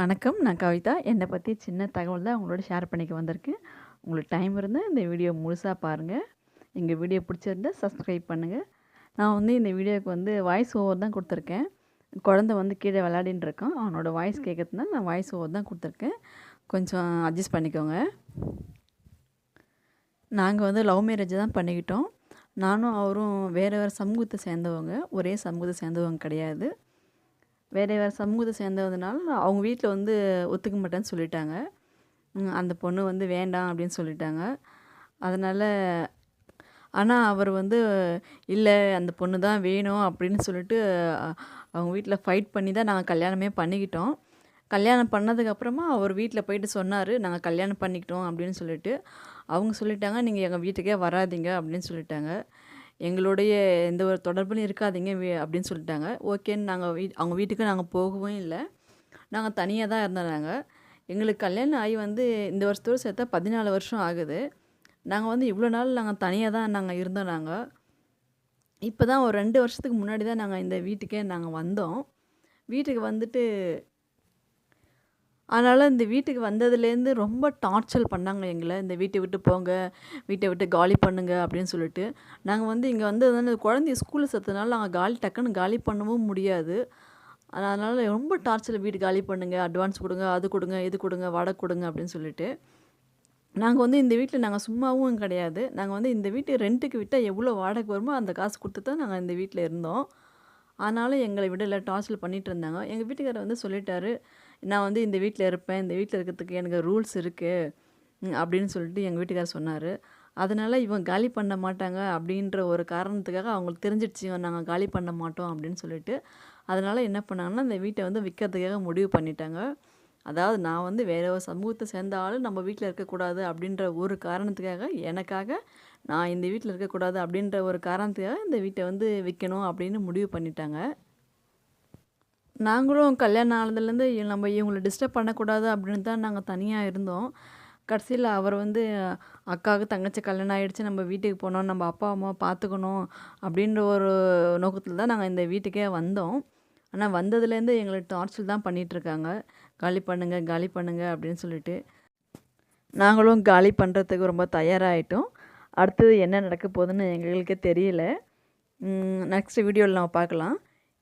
வணக்கம். நான் கவிதா. என்னை பற்றி சின்ன தகவல் தான் உங்களோட ஷேர் பண்ணிக்க வந்திருக்கேன் உங்களுக்கு டைம் இருந்தால் இந்த வீடியோ முழுசாக பாருங்கள் எங்கள் வீடியோ பிடிச்சிருந்தா சப்ஸ்கிரைப் பண்ணுங்கள் நான் வந்து இந்த வீடியோவுக்கு வந்து வாய்ஸ் ஓவர் தான் கொடுத்துருக்கேன். குழந்த வந்து கீழே விளையாடின்னு இருக்கான். அவனோட வாய்ஸ் கேட்கறதுனால நான் வாய்ஸ் ஓவர் தான் கொடுத்துருக்கேன். கொஞ்சம் அட்ஜஸ்ட் பண்ணிக்கோங்க. நாங்கள் வந்து லவ் மேரேஜ் தான் பண்ணிக்கிட்டோம். நானும் அவரும் வேறு வேறு சமூகத்தை சேர்ந்தவங்க. ஒரே சமூகத்தை சேர்ந்தவங்க கிடையாது. வேறு வேறு சமூகத்தை சேர்ந்ததுனால அவங்க வீட்டில் வந்து ஒத்துக்க மாட்டேன்னு சொல்லிட்டாங்க. அந்த பொண்ணு வந்து வேண்டாம் அப்படின்னு சொல்லிட்டாங்க. அதனால் ஆனால் அவர் வந்து இல்லை அந்த பொண்ணு தான் வேணும் அப்படின்னு சொல்லிட்டு அவங்க வீட்டில் ஃபைட் பண்ணி தான் நாங்கள் கல்யாணமே பண்ணிக்கிட்டோம். கல்யாணம் பண்ணதுக்கப்புறமா அவர் வீட்டில் போயிட்டு சொன்னார் நாங்கள் கல்யாணம் பண்ணிக்கிட்டோம் அப்படின்னு சொல்லிட்டு. அவங்க சொல்லிட்டாங்க நீங்கள் எங்கள் வீட்டுக்கே வராதிங்க அப்படின்னு சொல்லிட்டாங்க. எங்களுடைய எந்த ஒரு தொடர்புலையும் இருக்காதீங்க அப்படின்னு சொல்லிட்டாங்க. ஓகேன்னு நாங்கள் வீ அவங்க வீட்டுக்கு நாங்கள் போகவும் இல்லை. நாங்கள் தனியாக தான் இருந்தோம் நாங்கள் எங்களுக்கு கல்யாணம் ஆகி வந்து இந்த வருஷத்தோடு சேர்த்தா பதினாலு வருஷம் ஆகுது. நாங்கள் வந்து இவ்வளோ நாள் நாங்கள் தனியாக தான் நாங்கள் இருந்தோம் நாங்கள் இப்போ தான் ஒரு ரெண்டு வருஷத்துக்கு முன்னாடி தான் நாங்கள் இந்த வீட்டுக்கே நாங்கள் வந்தோம். வீட்டுக்கு வந்துட்டு அதனால் இந்த வீட்டுக்கு வந்ததுலேருந்து ரொம்ப டார்ச்சர் பண்ணாங்க எங்களை. இந்த வீட்டை விட்டு போங்க வீட்டை விட்டு காலி பண்ணுங்க அப்படின்னு சொல்லிட்டு. நாங்கள் வந்து இங்கே வந்ததுனால குழந்தைய ஸ்கூலில் சேர்த்ததுனால நாங்கள் காலி டக்குன்னு காலி பண்ணவும் முடியாது. அதனால் ரொம்ப டார்ச்சர் வீடு காலி பண்ணுங்க அட்வான்ஸ் கொடுங்க அது கொடுங்க இது கொடுங்க வடை கொடுங்க அப்படின்னு சொல்லிட்டு. நாங்கள் வந்து இந்த வீட்டில் நாங்கள் சும்மாவும் கிடையாது. நாங்கள் வந்து இந்த வீட்டு ரெண்ட்டுக்கு விட்டால் எவ்வளோ வாடகை வருமோ அந்த காசு கொடுத்து தான் நாங்கள் இந்த வீட்டில் இருந்தோம். அதனால் எங்களை விடலை டார்ச்சர் பண்ணிகிட்டு இருந்தாங்க. எங்கள் வீட்டுக்காரர் வந்து சொல்லிட்டாரு நான் வந்து இந்த வீட்டில் இருப்பேன் இந்த வீட்டில் இருக்கிறதுக்கு எனக்கு ரூல்ஸ் இருக்குது அப்படின்னு சொல்லிட்டு எங்கள் வீட்டுக்காரர் சொன்னார். அதனால் இவன் காலி பண்ண மாட்டாங்க அப்படின்ற ஒரு காரணத்துக்காக அவங்களுக்கு தெரிஞ்சிடுச்சு நாங்கள் காலி பண்ண மாட்டோம் அப்படின்னு சொல்லிட்டு. அதனால் என்ன பண்ணாங்கன்னா இந்த வீட்டை வந்து விற்கிறதுக்காக முடிவு பண்ணிட்டாங்க. அதாவது நான் வந்து வேற ஒரு சமூகத்தை சேர்ந்த ஆள் நம்ம வீட்டில் இருக்கக்கூடாது அப்படின்ற ஒரு காரணத்துக்காக எனக்காக நான் இந்த வீட்டில் இருக்கக்கூடாது அப்படின்ற ஒரு காரணத்துக்காக இந்த வீட்டை வந்து விற்கணும் அப்படின்னு முடிவு பண்ணிட்டாங்க. நாங்களும் கல்யாணம் ஆனதுலேருந்து நம்ம இவங்கள டிஸ்டர்ப் பண்ணக்கூடாது அப்படின்னு தான் நாங்கள் தனியாக இருந்தோம். கடைசியில் அவர் வந்து அக்காவுக்கு தங்கச்சி கல்யாணம் ஆகிடுச்சு நம்ம வீட்டுக்கு போனோம் நம்ம அப்பா அம்மா பார்த்துக்கணும் அப்படின்ற ஒரு நோக்கத்தில் தான் நாங்கள் இந்த வீட்டுக்கே வந்தோம். ஆனால் வந்ததுலேருந்து எங்களுக்கு டார்ச்சர் தான் பண்ணிகிட்ருக்காங்க காலி பண்ணுங்கள் காலி பண்ணுங்கள் அப்படின்னு சொல்லிட்டு நாங்களும் காலி பண்ணுறதுக்கு ரொம்ப தயாராகிட்டோம் அடுத்தது என்ன நடக்க போகுதுன்னு எங்களுக்கே தெரியல. நெக்ஸ்ட் வீடியோவில் நம்ம பார்க்கலாம்.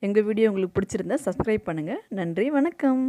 எங்கள் வீடியோ உங்களுக்கு பிடிச்சிருந்தா சப்ஸ்கிரைப் பண்ணுங்கள் நன்றி வணக்கம்.